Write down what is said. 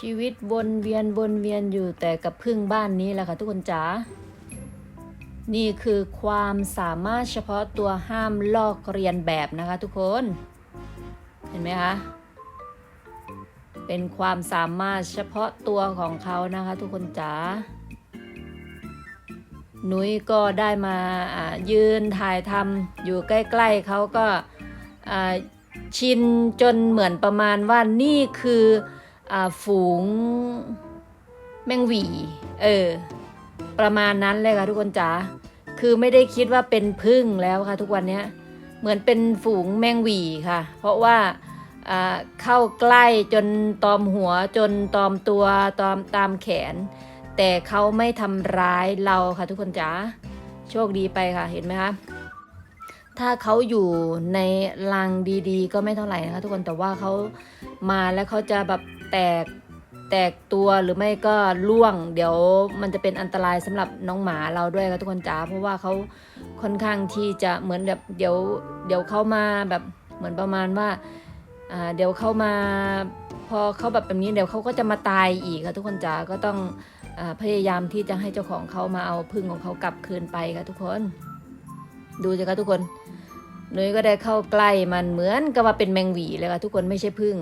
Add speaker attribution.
Speaker 1: ชีวิตวนเวียนวนเวียนอยู่แต่กับพึ่งบ้านนี้แหละค่ะทุกคนจ๋า นี่คือความสามารถเฉพาะตัวห้ามลอกเรียนแบบนะคะทุกคน เห็นไหมคะ เป็นความสามารถเฉพาะตัวของเขานะคะทุกคนจ๋าหนุ้ยก็ได้มาอ่ายืนถ่ายทำอยู่ใกล้ๆเขาก็อ่าชินจนเหมือนประมาณว่านี่คือ ฝูงแมงวีเออ ประมาณนั้นเลยค่ะทุกคนจ๋าคือไม่ได้คิดว่าเป็นพึ่งแล้วค่ะ ทุกวันนี้เหมือนเป็นฝูงแมงวีค่ะ เพราะว่าอ่าเข้าใกล้จนตอมหัวจนตอมตัวตอมตามแขน แต่เขาไม่ทำร้ายเราค่ะทุกคนจ๋าโชคดีไปค่ะเห็นไหมคะถ้าเขาอยู่ในรังดีๆ ก็ไม่เท่าไหร่นะคะทุกคนแต่ว่าเขามาแล้วเขาจะแบบ แตกแตกตัวหรือไม่ก็ล่วง เดี๋ยวมันจะเป็นอันตรายสำหรับน้องหมาเราด้วยค่ะทุกคนจ๋าเพราะว่าเขาค่อนข้างที่จะเหมือนแบบเดี๋ยวเดี๋ยวเข้ามาแบบเหมือนประมาณว่าอ่าเดี๋ยวเข้ามาพอเขาแบบแบบนี้เดี๋ยวเขาก็จะมาตายอีกค่ะทุกคนจ๋าก็ต้องอพยายามที่จะให้เจ้าของเขามาเอาพึ่งของเขากลับคืนไปค่ะทุกคน ดูสิคะทุกคนนุ้ยก็ได้เข้าใกล้มันเหมือนกับว่าเป็นแมงหวีเลยค่ะทุกคนไม่ใช่พึ่ง